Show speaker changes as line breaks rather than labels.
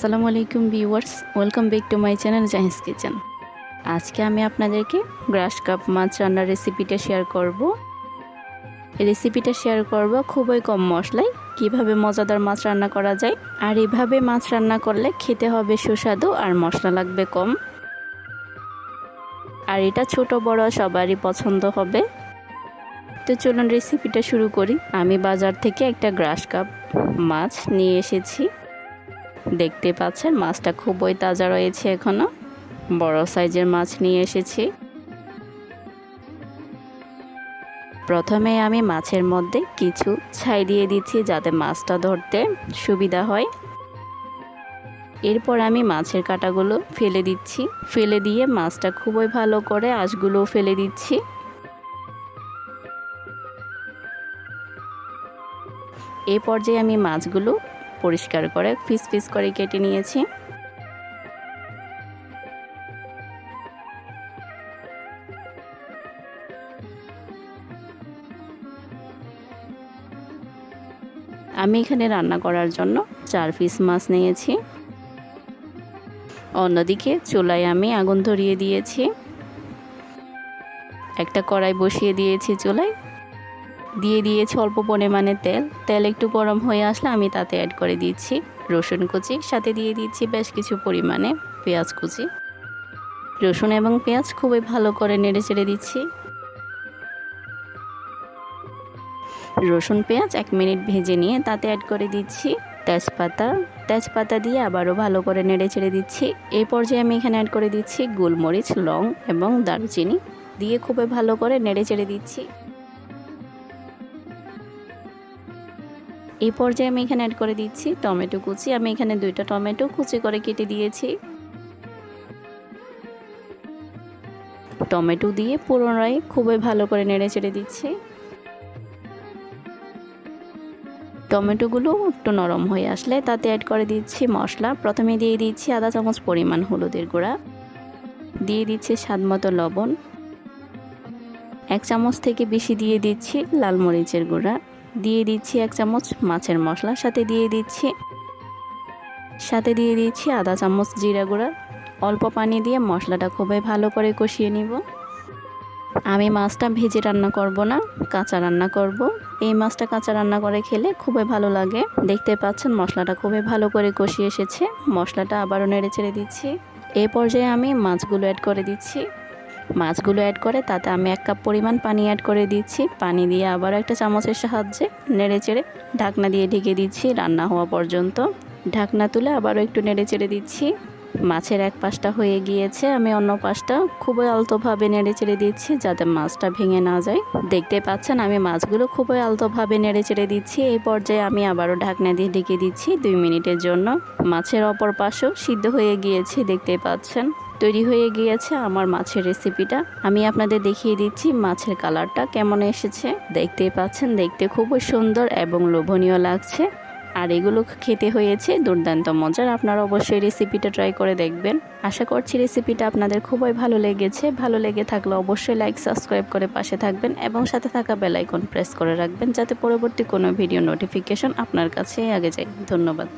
আসসালামু আলাইকুম viewers, welcome back to my channel Jahis kitchen. আজকে আমি আপনাদেরকে গ্রাস কাপ মাছ রান্নার রেসিপিটা শেয়ার করব। রেসিপিটা শেয়ার করব খুবই কম মশলায়, কীভাবে মজাদার মাছ রান্না করা যায় আর এভাবে মাছ রান্না করলে খেতে হবে সুস্বাদু আর মশলা লাগবে কম। আর এটা ছোট বড় সবারই পছন্দ হবে। তো চলুন রেসিপিটা শুরু করি। আমি বাজার থেকে একটা গ্রাস কাপ মাছ নিয়ে এসেছি। দেখতে পাচ্ছেন, মাছটা খুবই তাজা রয়েছে এখনও। বড় সাইজের মাছ নিয়ে এসেছি। প্রথমে আমি মাছের মধ্যে কিছু ছাই দিয়ে দিচ্ছি যাতে মাছটা ধরতে সুবিধা হয়। এরপর আমি মাছের কাঁটাগুলো ফেলে দিচ্ছি। ফেলে দিয়ে মাছটা খুবই ভালো করে আঁশগুলোও ফেলে দিচ্ছি। এই পর্যায়ে আমি মাছগুলো পরিষ্কার করে পিস পিস করে কেটে নিয়েছি। আমি এখানে রান্না করার জন্য চার পিস মাছ নিয়েছি। অন্যদিকে চুলায় আমি আগুন ধরিয়ে দিয়েছি। একটা কড়াই বসিয়ে দিয়েছি চুলায়। দিয়ে দিয়েছি অল্প পরিমাণে তেল। তেল একটু গরম হয়ে আসলে আমি তাতে অ্যাড করে দিচ্ছি রসুন কুচি। সাথে দিয়ে দিচ্ছি বেশ কিছু পরিমাণে পেঁয়াজ কুচি। রসুন এবং পেঁয়াজ খুবই ভালো করে নেড়ে চেড়ে দিচ্ছি। রসুন, পেঁয়াজ এক মিনিট ভেজে নিয়ে তাতে অ্যাড করে দিচ্ছি তেজপাতা। তেজপাতা দিয়ে আবারও ভালো করে নেড়ে ছেড়ে দিচ্ছি। এই পর্যায়ে আমি এখানে অ্যাড করে দিচ্ছি গোলমরিচ, লং এবং দারচিনি। দিয়ে খুবই ভালো করে নেড়ে চেড়ে দিচ্ছি। এই পর্যায়ে আমি এখানে অ্যাড করে দিচ্ছি টমেটো কুচি। আমি এখানে দুইটা টমেটো কুচি করে কেটে দিয়েছি। টমেটো দিয়ে পুনরায় খুবই ভালো করে নেড়ে চেড়ে দিচ্ছি। টমেটোগুলো একটু নরম হয়ে আসলে তাতে অ্যাড করে দিচ্ছি মশলা। প্রথমে দিয়ে দিচ্ছি আধা চামচ পরিমাণ হলুদের গুঁড়া। দিয়ে দিচ্ছি স্বাদ মতো লবণ। এক চামচ থেকে বেশি দিয়ে দিচ্ছি লাল মরিচের গুঁড়া। দিয়ে দিচ্ছি এক চামচ মাছের মশলা, সাথে দিয়ে দিচ্ছি, সাথে দিয়ে দিচ্ছি আধা চামচ জিরা গুঁড়া। অল্প পানি দিয়ে মশলাটা খুবই ভালো করে কষিয়ে নিব। আমি মাছটা ভেজে রান্না করব না, কাঁচা রান্না করব। এই মাছটা কাঁচা রান্না করে খেলে খুবই ভালো লাগে। দেখতে পাচ্ছেন মশলাটা খুবই ভালো করে কষিয়ে এসেছে। মশলাটা আবারও নেড়ে ছেড়ে দিচ্ছি। এ পর্যায়ে আমি মাছগুলো অ্যাড করে দিচ্ছি। মাছগুলো অ্যাড করে, তাতে আমি এক কাপ পরিমাণ পানি অ্যাড করে দিচ্ছি। পানি দিয়ে আবার একটা চামচের সাহায্যে নেড়ে চেড়ে ঢাকনা দিয়ে ঢেকে দিচ্ছি রান্না হওয়া পর্যন্ত। ঢাকনা তুলে আবারও একটু নেড়ে চেড়ে দিচ্ছি। মাছের এক পাশটা হয়ে গিয়েছে, আমি অন্য পাশটা খুবই আলতোভাবে নেড়ে চেড়ে দিচ্ছি যাতে মাছটা ভেঙে না যায়। দেখতে পাচ্ছেন, আমি মাছগুলো খুবই আলতোভাবে নেড়ে চেড়ে দিচ্ছি। এই পর্যায়ে আমি আবারও ঢাকনা দিয়ে ঢেকে দিচ্ছি দুই মিনিটের জন্য। মাছের অপর পাশেও সিদ্ধ হয়ে গিয়েছে, দেখতে পাচ্ছেন। তৈরি হয়ে গিয়েছে আমার মাছের রেসিপিটা। আমি আপনাদের দেখিয়ে দিচ্ছি মাছের কালারটা কেমন এসেছে। দেখতেই পাচ্ছেন, দেখতে খুবই সুন্দর এবং লোভনীয় লাগছে। আর এগুলো খেতে হয়েছে দুর্দান্ত মজার। আপনারা অবশ্যই রেসিপিটা ট্রাই করে দেখবেন। আশা করছি রেসিপিটা আপনাদের খুবই ভালো লেগেছে। ভালো লেগে থাকলে অবশ্যই লাইক, সাবস্ক্রাইব করে পাশে থাকবেন এবং সাথে থাকা বেল আইকন প্রেস করে রাখবেন যাতে পরবর্তী কোনো ভিডিও নোটিফিকেশন আপনার কাছে আগে যায়। ধন্যবাদ।